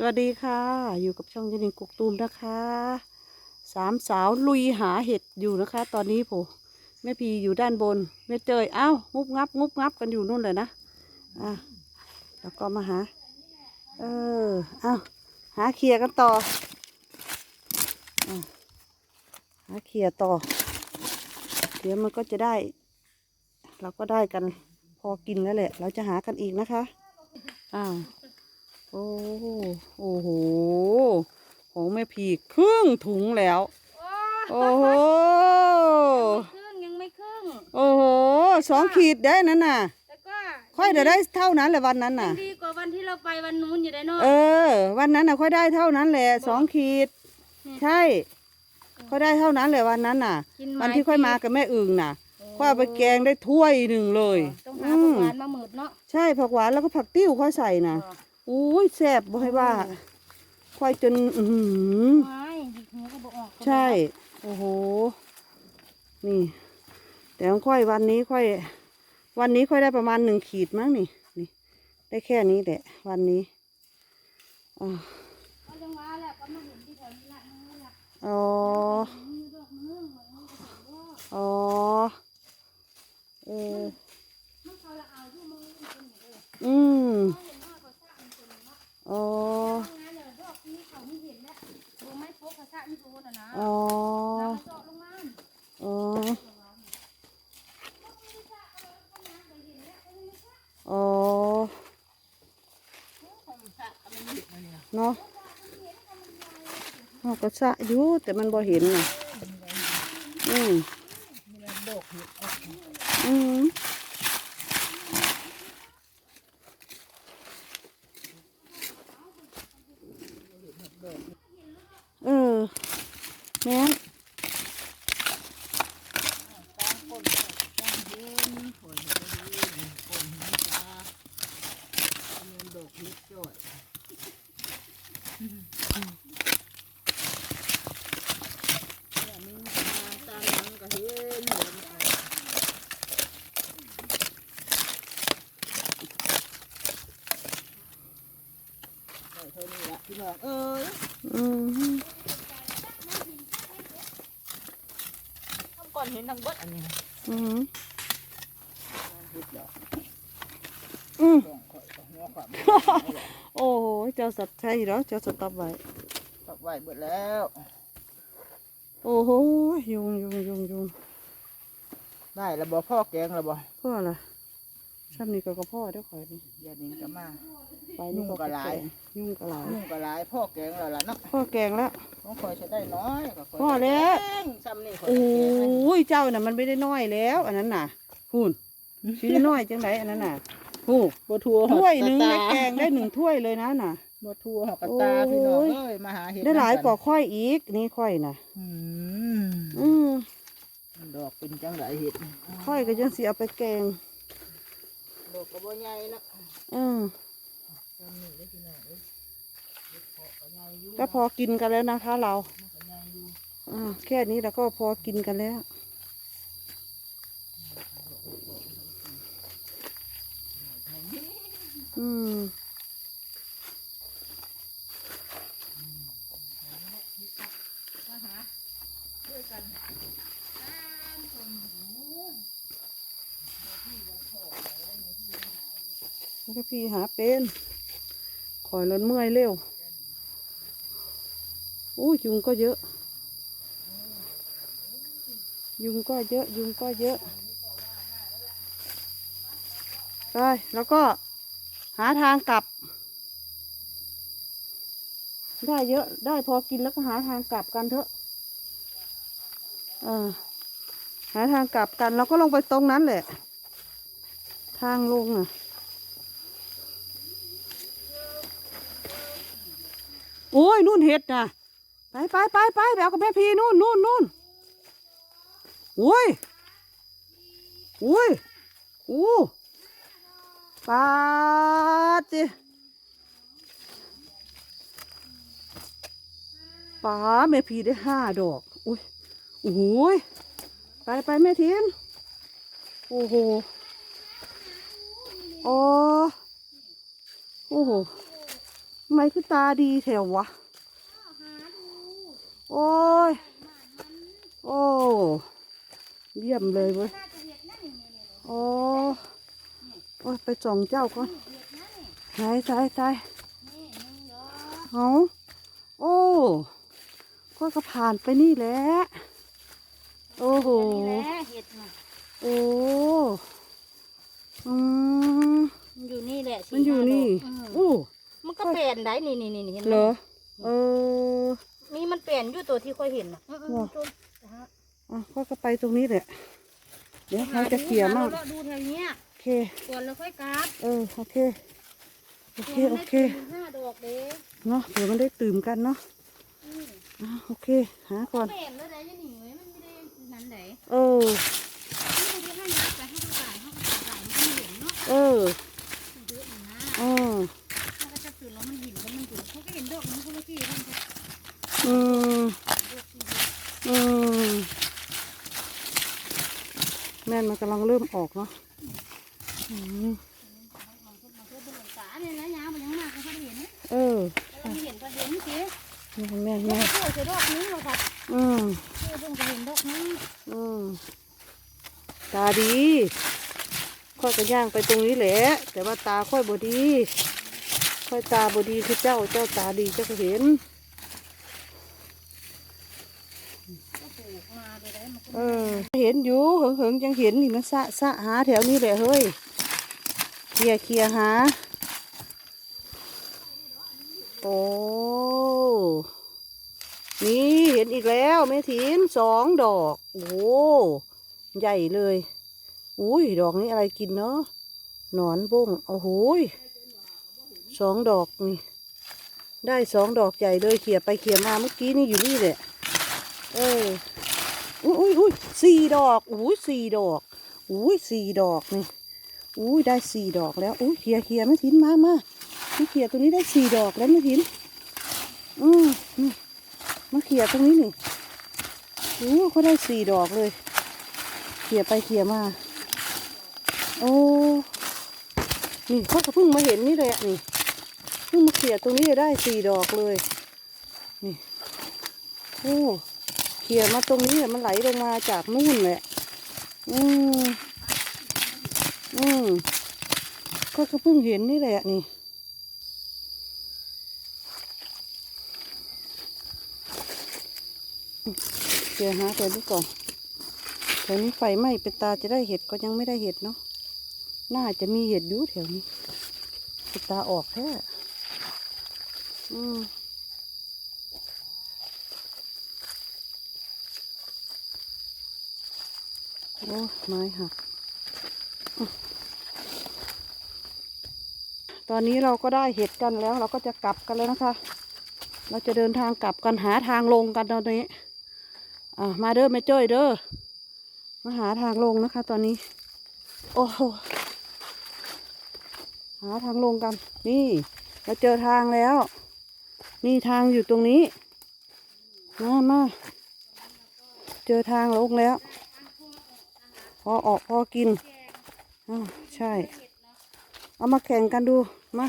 สวัสดีค่ะ อยู่กับช่องยนิงกุกตูมนะคะสามสาวลุยหาเห็ดอยู่นะคะ ตอนนี้ผมแม่พีอยู่ด้านบนแม่เจยเอ้างุบงับงุบงับกันอยู่นู่นเลยนะอะแล้วก็มาหา เออเอ้าหาเคลียกันต่ออหาเคลียต่อเดี๋ยวมันก็จะได้ เราก็ได้กันพอกินแล้วแหละ เราจะหากันอีกนะคะอ้าว โอ้โหโอ้โหของแม่พีครึ่งถุงแล้ว โอ้โหครึ่งยังไม่ครึ่งโอ้โหสองขีดได้นั่นน่ะแล้วก็ค่อยเดี๋ยวได้เท่านั้นแหละวันนั้นยัน่ะงดีกว่าวันที่เราไปวันนู้นอยู่ได้เนาะเออ วันนั้นน่ะค่อยได้เท่านั้นแหละสองขีดนี่ใช่ ค่อยได้เท่านั้นแหละวันนั้นน่ะกินไม้วันที่ค่อยมากับแม่อึ่งน่ะค่อยเอาไปแกงได้ถ้วยหนึ่งเลย ต้องอืหาผักมหวานมาหมืดเนาะ ใช่ผักหวานแล้วก็ผักติ้วค่อยใส่น่ะ อุ้ยแซ่บบ่ให้ว่าค่อยจน อือหือไม้หยิกหัวก็บอกออกใช่ โอ้โห นี่ แต่ของค่อยวันนี้ค่อย วันนี้ค่อยได้ประมาณหนึ่งขีดมั้งนี่ นี่ ได้แค่นี้แหละ วันนี้อ๋อก็จังหวะแหละก็มาเห็นที่แถวนี้ละนี่ละ อ๋อ มือดอกมือเหมือนมือก็ถามว่า อ๋อ เออ มันเขาละเอาที่มือมันเป็นอย่างเดียว อืม เขาเห็นว่าเขาสร้างมันเป็นอย่างเนาะ อ๋อ ทำงานเนี่ยดอกนี้เขาไม่เห็นแล้วดูไม้โป๊กเขาสร้างไม่รู้นะนะ อ๋อ แล้วก็เจาะลงมา อ๋อ อ๋อ เนาะเราก็สะอยู่แต่มันบ่เห็นน่ะอืมอืม เอ้ยอืมก่อนเห็นทางเบิดอันนี้อืมเห็ดดอกอืมดอกข่อยก็หัวความโอ้โหเจ้าสัตว์ใช่เหรอเจ้าสต็อปไว้ตอกไว้เบิดแล้ว โอ้โหยุงยุงยุงยุงได้แล้วบ่พ่อแกงแล้วบ่พ่อละ ซ้ำนี่ก็กระพ่อเด้อข่อยนี่ยานิงก็มา ไปนี่ก็ยุงก็หลาย ยุ่งก็หลายนุ่งก็หลายพ่อแกงแล้วล่ะเนาะพ่อแกงแล้ว ของข่อยจะได้น้อยก็ข่อยพ่อแล้วแกงซ้ำนี่ข่อยโอ้จะแกงให้ยเจ้าน่ะมันไม่ได้น้อยแล้ว อันนั้นน่ะพูนสีน้อยจังไดอันนั้นน่ะหูบ่ทัวถ้วยหนึ่งตาแม่แกงได้หนึ่งถ้วยเลยนะน่ะ บ่ทัวหอกกระตาพี่น้องเอ้ยมาหาเห็ดได้หลายนำกว่าค่อยอีกนี่ค่อยน่ะ อืมอืมดอกเป็นจังไรเห็ดค่อยก็ยังสิเอาไปแกงด อกก็บ่ใหญ่นะอืมซ้ำนี่เด้อพี่น้องเอ้ยเห็ดเพาะก็ใหญ่อยู่ก็พอกินกันแล้วนะคะ เรามันก็ใหญ่อยู่อ่าแค่นี้เราก็พอกินกันแล้ว อืม แล้วก็พี่หาเป็นคอยล้นเมื่อยเร็วโอ้ยุงก็เยอะ ยุงก็เยอะ ยุงก็เยอะไปแล้วก็หาทางกลับ ได้เยอะได้พอกินแล้วก็หาทางกลับกันเถอะอหาทางกลับกันเราก็ลงไปตรงนั้นแหละ ทางลงอะ โอ้ยนู่นเห็ดนะไปไปไปไปไปเอากับแม่พีนู่นนู่นนู่นโอ้ยโอ้ยโอ้ปาจิป๋าแม่พีได้ห้าดอกอุ้ยโอ้ยไปไปแม่ทีนโอ้โหโอ้โอ้โห ทำไมคือตาดีแถววะหาดูโอ้ยหมามันโอ้ เยี่ยมเลยเว้ยน่าจะเห็ดนั่นนี่นี่นี่โอ้โอ้ยไปส่องเจ้าก่อนนี่เห็ดนั่นนี่ใช่ใช่ใช่นี่หนึ่งดอกเอาโอ้ก็ก็ผ่านไปนี่แหละ โอ้โหนี่แหละเห็ดน่ะโอ้อืมมันอยู่นี่แหละสี่มันอยู่นี่ ปลี่ยนได้นี่นี่นี่เห็นไหมเหรอเออนี่มันเปลี่ยนอยู่ตัวที่ค่อยเห็นน่ะอืมอืมว้าจุ๊บนะฮะอะก็ก็ไปตรงนี้แหละเดี๋ยวเราจะเขี่ยมากหดูดูแถวเนี้ยโอเคก่อนแล้วค่อยกราบเออโอเคโอเคโอเคดี๋ยวมันได้สี่ห้าดอกเด้เนาะเดี๋ยวมันได้ตื่มกันเนาะอืมอะโอเคหาก่อนเปลี่ยนแล้วได้ยังหนีไว้มันไม่ได้นั้นไหนเออนี่ดูที่ให้ยัดไปให้ดูจ่ายให้ดูจ่ายมันก็ไม่เห็นเนาะเออมันเยอะอ ก็เห็นดอกนี้คนละที่มันจะอืมดอกที่อืมแม่นมันกำลังเริ่มออกเนาะอืมมันก็มันก็เป็นหลงตาเนี่ยนะยามันยังมากเขาไม่เห็นนะเออแล้วเราไม่เห็นก็เห็นสิแม่นแม่นแล้แม่วนก็ช่วยจะดอกนี้เราค่ะอืมช่วยเพิ่งจะเห็นดอกนี้อืมตาดีค่อยก็ย่างไปตรงนี้แหละ แต่ว่าตาค่อยบดี ค่อยตาบดีคือเจ้าเจ้าตาดีเจ้าก็เห็นเออ เห็นอยู่เหิงเหิงยังเห็นนี่มันสะสะหาแถวนี้แหละเฮ้ยเคลียร์เคลียร์หาโอ้นี่เห็นอีกแล้วแม่ถินสองดอกโอ้ใหญ่เลย อุ้ยดอกนี้อะไรกินเนาะหนอนบุ้งโอ้โห สองดอกนี่ ได้สองดอกใหญ่เลยเขี่ยไปเขี่ยมาเมื่อกี้นี่อยู่นี่แหละเอออุ้ยอุ้ยอุ้ยสี่ดอกอุ้ยสี่ดอกอุ้ยสี่ดอกนี่อุ้ยได้สี่ดอกแล้วอุ้ยเขี่ยเขี่ยม่ถินมามานี่เขี่ยตรงนี้ได้สี่ดอกแล้วม่ถินอืมนี่มาเขี่ยตรงนี้นี่โอ้เขาได้สี่ดอกเลยเขี่ยไปเขี่ยมา โอ้นี่เขาเพิ่งมาเห็นนี่เลยอะนี่ เพิ่งมาเขี่ยตรงนี้ได้สี่ดอกเลย นี่ โอ้เขี่ยมาตรงนี้อะมันไหลลงมาจากนู่นแหละ อืมอืมก็เพิ่งเห็นนี่แหละนี่เดี๋ยวหาแถวนี้ก่อนแถวนี้ไฟไหม้เป็นตาจะได้เห็ดก็ยังไม่ได้เห็ดเนาะ น่าจะมีเห็ดอยู่แถวนี้เป็นตาออกแท้ อืมโอ้ไม้หักตอนนี้เราก็ได้เห็ดกันแล้ว เราก็จะกลับกันแล้วนะคะ เราจะเดินทางกลับกันหาทางลงกันตอนนี้ อ่มาเด้อแม่จ้อยเด้อมาหาทางลงนะคะ ตอนนี้ โอ้โหหาทางลงกัน นี่ เราเจอทางแล้ว นี่ทางอยู่ตรงนี้ มามาเจอทางลงแล้ว พอออกพอกินอ่าใช่ เอามาแข่งกันดู มา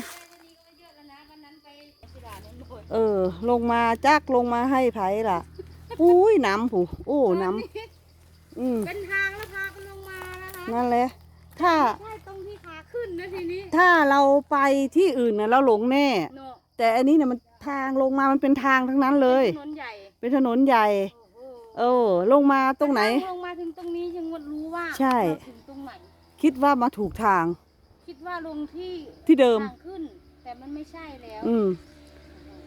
เยอะแล้วนะวันนั้นไปสิดาเนี่ยหมดเออ ลงมาจักลงมาให้ไผ่ล่ะ อุ้ยน้ำผูโอ้ น้ำอืมเป็นทางแล้วพากันลงมานะคะนั่นแหละ ถ้า ใช่ตรงที่ขาขึ้นนะทีนี้ ถ้าเราไปที่อื่นนะเราหลงแน่เนาะแต่อันนี้เนี่ยมัน ทางลงมามันเป็นทางทั้งนั้นเลย ถนนใหญ่เป็นถนนใหญ่โอ้โหเออ ลงมาตรงไหน ลงมาถึงตรงนี้ยังรู้ว่าใช่ เราถึงตรงไหน คิดว่ามาถูกทาง คิดว่าลงที่ที่เดิม ทางขึ้น แต่มันไม่ใช่แล้วอืม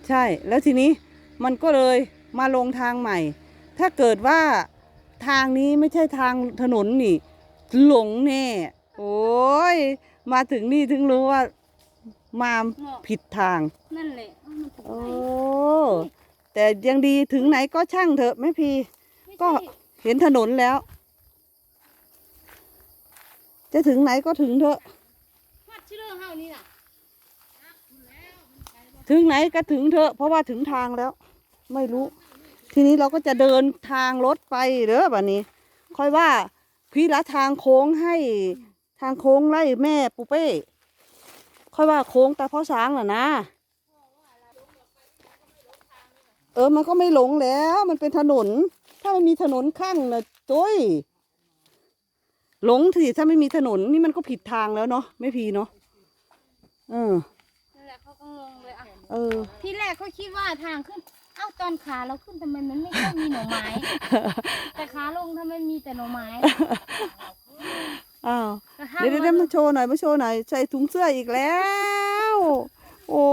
ใช่แล้วทีนี้มันก็เลยมาลงทางใหม่ ถ้าเกิดว่าทางนี้ไม่ใช่ทางถนนนี่ หลงแน่ โอ้ย มาถึงนี่ถึงรู้ว่า มาเนาะผิดทาง นั่นแหละเอ้ามันถึงโอ้ไหนแต่ยังดีถึงไหนก็ช่างเถอะแม่พีไม่ก็ใช่เห็นถนนแล้ว จะถึงไหนก็ถึงเถอะวัดชิเลอร์เฮานี่น่ะถึงไหนก็ถึงเถอะ เพราะว่าถึงทางแล้ว ไม่รู้ ทีนี้เราก็จะเดินทางรถไปเด้อแบบนี้ ค่อยว่าพี่ละทางโค้งให้ทางโค้งไล่แม่ปูเป้ ค่อยว่าโค้งตาพ่อช้างน่ะนะ เออมันก็ไม่หลงแล้ว มันเป็นถนน ถ้ามันมีถนนข้างนะจ้ยหลงสิถ้าไม่มีถนนนี่มันก็ผิดทางแล้วเนาะไม่พีเนาะเออนั่นแหละเขาก็งงเลยอะเออ ที่แรกเขาคิดว่าทางขึ้น เอ้าตอนขาเราขึ้นทำไมมันไม่ค่อยมีหน่อไม้ แต่ขาลงทำไมมีแต่หน่อไม้ อ้าวกระทั่งเดี๋ยวเดี๋ยวเดี๋ยวมาโชว์หน่อยมาโชว์หน่อยใส่ถุงเสื้ออีกแล้ว โอ้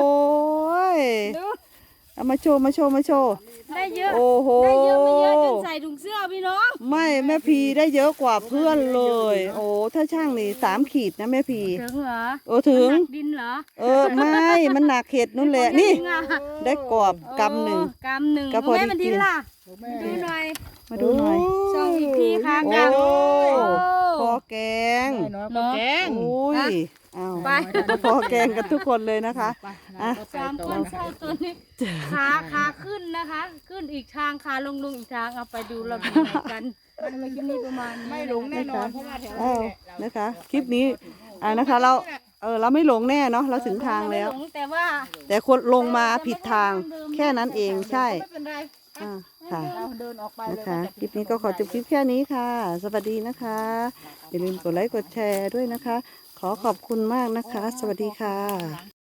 ยดูเอามาโชว์มาโชว์มาโชว์ได้เยอะโอ้โหได้เยอะไม่เยอะจนใส่ถุงเสื้อพี่น้องไม่แม่พีได้เยอะกว่าเพื่อนเลย โอ้ถ้าช่างนี่สามขีดนะแม่พีถึงเหรอโอ้ถึงมันหนักดินเหรอเออไม่มันหนักเห็ดนู่นแหละนี่จริงอะได้กรอบกำหนึ่งโอ้กำหนึ่งก็พอดีแม่มันดินล่ะแม่ดูหน่อยมาดูหน่อยส่องอีกทีค่ะโอ้กำโอ้พอแกงแม่น้อยก็แกงโอ้ยอ้าวไปพอแกงกันทุกคนเลยนะคะ ไปอะ เราก็ไปสามต่คอนเช่าตัวนี้ขาขาขึ้นนะคะ ขึ้นอีกทางขาลงลงอีกทางเอาไปดูเราดูกันมันเลยคลิปนี้ประมาณนี้ไม่หลงแน่นอนเพราะว่าแถวเอนี้อแหละเรานะคะ คลิปนี้อ่านะคะ เราเออเราไม่หลงแน่เนาะเราถึงทางแล้ว ไม่หลงแต่ว่าแต่คนลงมาผิดทางแค่นั้นเองใช่ ไม่เป็นไร อ่าค่ะเราเดินออกไปนะเลยคะว่าจะคลิปนี้ก็ขอจบคลิปแค่นี้ค่ะ สวัสดีนะคะ อย่าลืมกดไลค์กดแชร์ด้วยนะคะ ขอขอบคุณมากนะคะ สวัสดีค่ะ